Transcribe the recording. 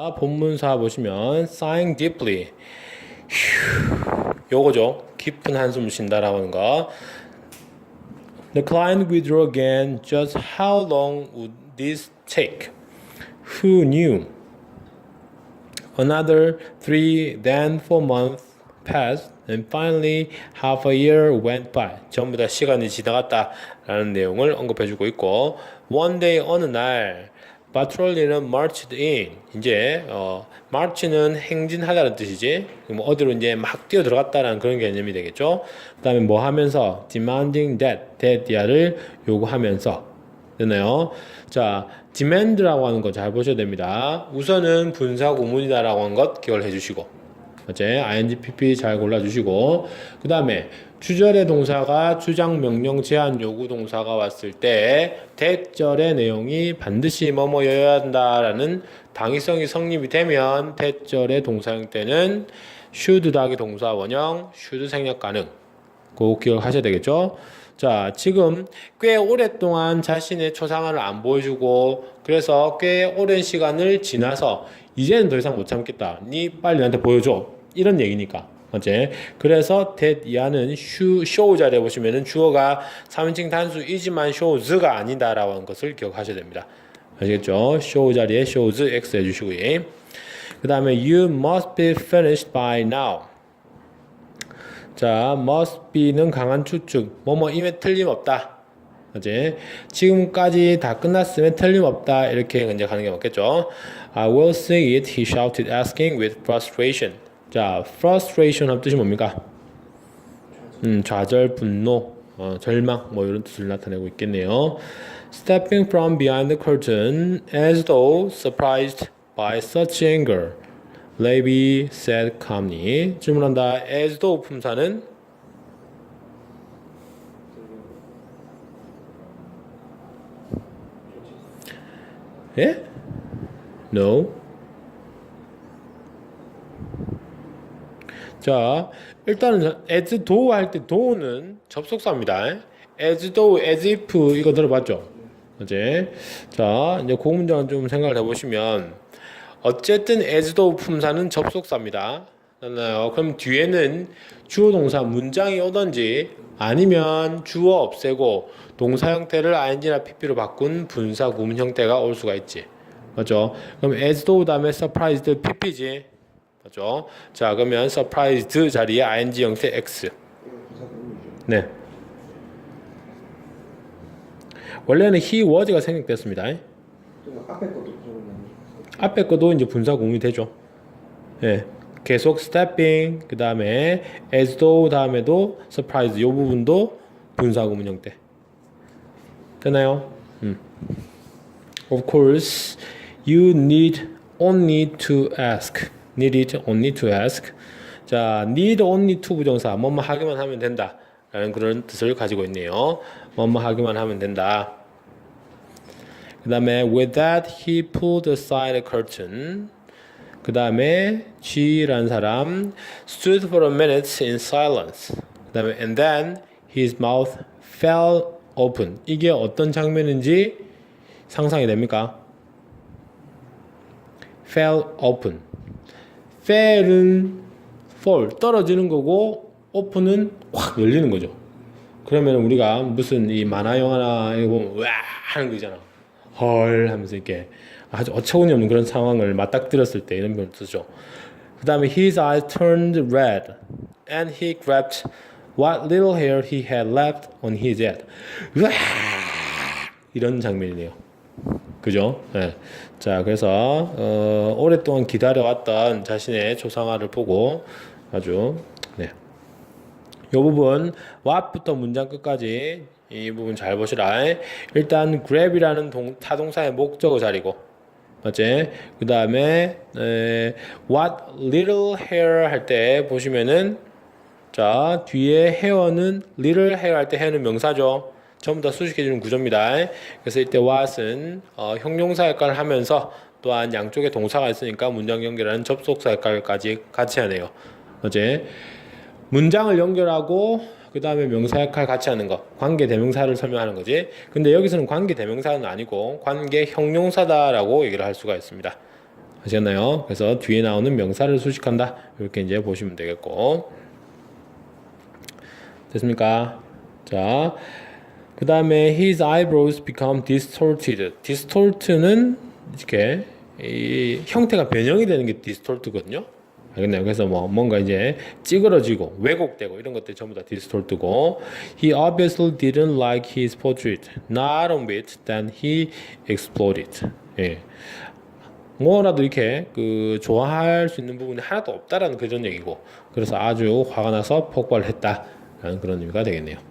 아, 본문사 보시면 sighing deeply 휴, 요거죠. 깊은 한숨을 쉰다라고 하는 거. The client withdrew again. Just how long would this take? Who knew? Another three, then four months passed, and finally half a year went by. 전부 다 시간이 지나갔다라는 내용을 언급해주고 있고, one day 어느 날 patrol리는 marched in. 이제 어, march는 행진하다는 뜻이지. 뭐 어디로 이제 막 뛰어 들어갔다라는 그런 개념이 되겠죠. 그다음에 뭐 하면서 demanding that, that야를 요구하면서 되나요? 자, demand라고 하는 거 잘 보셔야 됩니다. 우선은 분사 구문이다라고 하는 것 기억을 해주시고, 어제 ing, pp 잘 골라주시고, 그 다음에 주절의 동사가 주장, 명령, 제한, 요구 동사가 왔을 때 대절의 내용이 반드시 뭐뭐여야 한다라는 당위성이 성립이 되면 대절의 동사형 때는 should 더하기 동사 원형, should 생략 가능. 꼭 기억하셔야 되겠죠? 자, 지금 꽤 오랫동안 자신의 초상화를 안 보여주고 그래서 꽤 오랜 시간을 지나서 이제는 더 이상 못 참겠다. 니 빨리 나한테 보여줘. 이런 얘기니까. 어제 그래서 that 이하는 show, show 자리에 보시면은 주어가 3인칭 단수이지만 shows가 아니다라고 하는 것을 기억하셔야 됩니다. 아시겠죠? show 자리에 shows x 해주시고요. 그 다음에 you must be finished by now. 자, must be는 강한 추측. 뭐뭐 임에 틀림없다. 이제 지금까지 다 끝났으면 틀림없다. 이렇게 이제 가는 게 맞겠죠. I will see it, he shouted, asking with frustration. 자, frustration 한 뜻이 뭡니까? 음, 좌절, 분노, 어, 절망, 뭐 이런 뜻을 나타내고 있겠네요. Stepping from behind the curtain as though surprised by such anger. Levy said calmly. 질문한다. as though 품사는 예? No. 자, 일단은 as though 할때 though는 접속사입니다. as though, as if 이거 들어봤죠? 어제 자, 이제 그 문장은 좀 생각을 해보시면 어쨌든 as though 품사는 접속사입니다. 그럼 뒤에는 주어 동사 문장이 오던지 아니면 주어 없애고 동사 형태를 ing나 pp로 바꾼 분사 구문 형태가 올 수가 있지. 맞죠? 그럼 as though 다음에 surprised pp지. 맞죠? 자, 그러면 surprised 자리에 ing 형태 x. 네. 원래는 he was가 생략됐습니다. 좀 앞에 것도 좀 앞에 것도 이제 분사 공이 되죠. 예. 계속 stepping 그 다음에 as though 다음에도 surprise 요 부분도 분사 구문 형태. 되나요? 음. Of course, you need only to ask. Need only to ask. 자, need only to 부정사 뭐뭐 하기만 하면 된다. 라는 그런 뜻을 가지고 있네요. 뭐뭐 하기만 하면 된다. 그 다음에 with that he pulled aside a curtain. 그 다음에 G라는 사람 stood for a minute in silence. 그 다음에 and then his mouth fell open. 이게 어떤 장면인지 상상이 됩니까? fell open. Fell은 fall 떨어지는 거고 open은 확 열리는 거죠. 그러면 우리가 무슨 이 만화 영화나 보면 와 하는 거 있잖아. 헐 하면서 이렇게 아주 어처구니 없는 그런 상황을 맞닥뜨렸을 때 이런 표현을 쓰죠. 그 다음에 his eyes turned red and he grabbed what little hair he had left on his head. 으아! 이런 장면이네요. 그죠? 네. 자, 그래서 어, 오랫동안 기다려왔던 자신의 조상화를 보고 아주 네. 요 부분 what부터 문장 끝까지 이 부분 잘 보시라. 일단 grab이라는 동, 타동사의 목적어 자리고 맞지? 그 다음에 what little hair 할 때 보시면은 자 뒤에 hair는 little hair 할때 hair는 명사죠. 전부 다 수식해주는 구조입니다. 그래서 이때 what은 어, 형용사 역할을 하면서 또한 양쪽에 동사가 있으니까 문장 연결하는 접속사 역할까지 같이 하네요. 어제 문장을 연결하고 그 다음에 명사 역할 같이 하는 거 관계 대명사를 설명하는 거지 근데 여기서는 관계 대명사는 아니고 관계 형용사다라고 얘기를 할 수가 있습니다 아시겠나요? 그래서 뒤에 나오는 명사를 수식한다. 이렇게 이제 보시면 되겠고. 됐습니까? 자, 그 다음에 his eyebrows become distorted. distort는 이렇게 이 형태가 변형이 되는 게 distort거든요. 알겠나요? 그래서 뭐 뭔가 이제 찌그러지고 왜곡되고 이런 것들이 전부 다 distort고 he obviously didn't like his portrait. Not on it, then he exploded. 예. 뭐라도 이렇게 그 좋아할 수 있는 부분이 하나도 없다라는 그런 얘기고 그래서 아주 화가 나서 폭발했다 라는 그런 의미가 되겠네요.